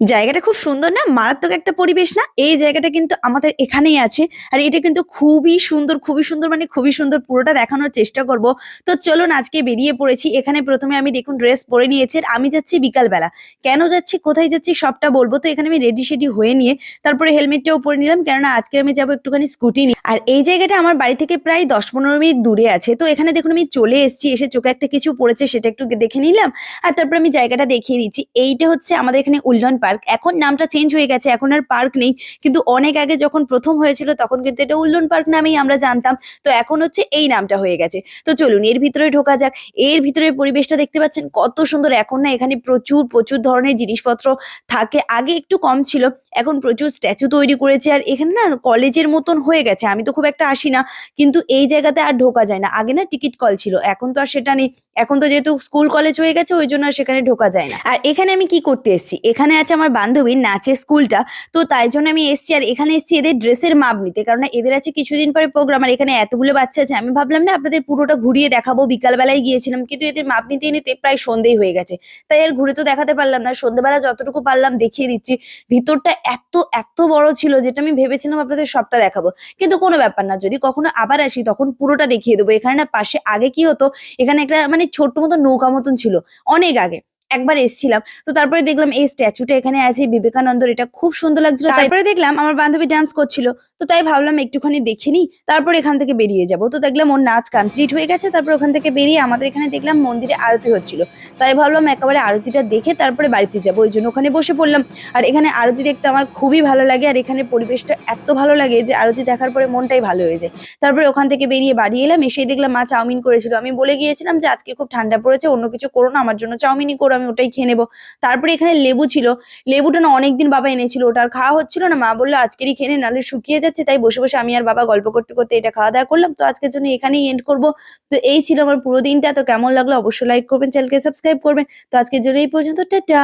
জায়গাটা খুব সুন্দর না? মারাত্মক একটা পরিবেশ না? এই জায়গাটা কিন্তু আমাদের এখানেই আছে। আর এটা কিন্তু খুবই সুন্দর খুবই সুন্দর মানে খুবই সুন্দর পুরোটা দেখানোর চেষ্টা করব। তো চলুন আজকে বেরিয়ে পড়েছি। এখানে প্রথমে আমি দেখুন ড্রেস পরে নিয়েছি। আমি যাচ্ছি বিকালবেলা। কেন যাচ্ছি? কোথায় যাচ্ছি? সবটা বলব। তো এখানে আমি রেডি সেডি হয়ে নিয়ে তারপরে হেলমেটটাও পরে নিলাম। কেননা আজকে আমি যাব একটুখানি স্কুটি নিয়ে। আর এই জায়গাটা আমার বাড়ি থেকে প্রায় দশ পনেরো মিনিট দূরে আছে। তো এখানে দেখুন আমি চলে এসেছি। এসে চোখে একটা কিছু পড়েছে, সেটা একটু দেখে নিলাম। আর তারপর আমি জায়গাটা দেখিয়ে দিচ্ছি। এইটা হচ্ছে আমাদের এখানে উল্লন পার্ক। এখন নামটা চেঞ্জ হয়ে গেছে, এখন আর পার্ক নেই। কিন্তু অনেক আগে যখন প্রথম হয়েছিল, তখন কিন্তু এটা উল্লুন পার্ক নামেই আমরা জানতাম। তো এখন হচ্ছে এই নামটা হয়ে গেছে। তো চলুন, এর ভিতরে ঢোকা যাক। এর ভিতরে পরিবেশটা দেখতে পাচ্ছেন, কত সুন্দর। এখন না এখানে প্রচুর প্রচুর ধরনের জিনিসপত্র থাকে। আগে একটু কম ছিল। এখন প্রচুর স্ট্যাচু তৈরি করেছে আর এখানে না কলেজের মতন হয়ে গেছে। আমি তো খুব একটা আসি না, কিন্তু এই জায়গাতে আর ঢোকা যায় না। আগে না টিকিট কল ছিল, এখন তো আর সেটা নেই। এখন তো যেহেতু স্কুল কলেজ হয়ে গেছে, ওই জন্য আর সেখানে ঢোকা যায় না। আর এখানে আমি কি করতে এসেছি? এখানে আছে আমার বান্ধবীর নাচের স্কুলটা, তো তাই জন্য আমি এসেছি। আর এখানে এসেছি এদের ড্রেসের মাপ নিতে, কারণ এদের আছে কিছুদিন পরে প্রোগ্রাম আর এখানে এতগুলো বাচ্চা আছে, আমি ভাবলাম না আপনাদের পুরোটা ঘুরিয়ে দেখাবো। বিকালবেলায় গিয়েছিলাম, কিন্তু এদের মাপ নিতে নিতে প্রায় সন্ধেই হয়ে গেছে। তাই আর ঘুরে তো দেখাতে পারলাম না সন্ধ্যেবেলা যতটুকু পারলাম দেখিয়ে দিচ্ছি। ভিতরটা এত এত বড় ছিল যেটা আমি ভেবেছিলাম আপনাদের সবটা দেখাবো। কিন্তু কোনো ব্যাপার না, যদি কখনো আবার আসি তখন পুরোটা দেখিয়ে দেবো। এখানে না পাশে আগে কি হতো, এখানে একটা মানে ছোট্ট মতো নৌকা মতন ছিল, অনেক আগে। একবার এসছিলাম। তো তারপরে দেখলাম এই স্ট্যাচুটা এখানে আছে বিবেকানন্দর, এটা খুব সুন্দর লাগছিল। তারপরে দেখলাম আমার বান্ধবী ডান্স করছিল। তো তাই ভাবলাম একটুখানি দেখে নিই, তারপর এখান থেকে বেরিয়ে যাব। তো দেখলাম ওর নাচ কমপ্লিট হয়ে গেছে, তারপর ওখান থেকে বেরিয়ে আমাদের এখানে দেখলাম মন্দিরে আরতি হচ্ছিল। তাই ভাবলাম একেবারে আরতিটা দেখে তারপরে বাড়িতে যাব। ওই জন্য ওখানে বসে পড়লাম। আর এখানে আরতি দেখতে আমার খুবই ভালো লাগে, আর এখানে পরিবেশটা এত ভালো লাগে যে আরতি দেখার পরে মনটাই ভালো হয়ে যায়। তারপরে ওখান থেকে বেরিয়ে বাড়ি এলাম এসে দেখলাম মা চাউমিন করেছিল। আমি বলে গিয়েছিলাম যে, আজকে খুব ঠান্ডা পড়েছে, অন্য কিছু করো না, আমার জন্য চাউমিনই করো আমি ওটাই খেয়ে নেব। তারপরে এখানে লেবু ছিল। লেবুটা না অনেকদিন বাবা এনেছিল। ওটা আর খাওয়া হচ্ছিল না। মা বলল আজকেরই খেয়ে নে, নাহলে শুকিয়ে যাচ্ছে। তাই বসে বসে আমি আর বাবা গল্প করতে করতে এটা খাওয়া দাওয়া করলাম। তো আজকের জন্য এখানেই এন্ড করব। তো এই ছিল আমার পুরো দিনটা। তো কেমন লাগল অবশ্যই লাইক করবেন চ্যানেলকে সাবস্ক্রাইব করবেন। তো আজকের জন্য এই পর্যন্ত। টাটা!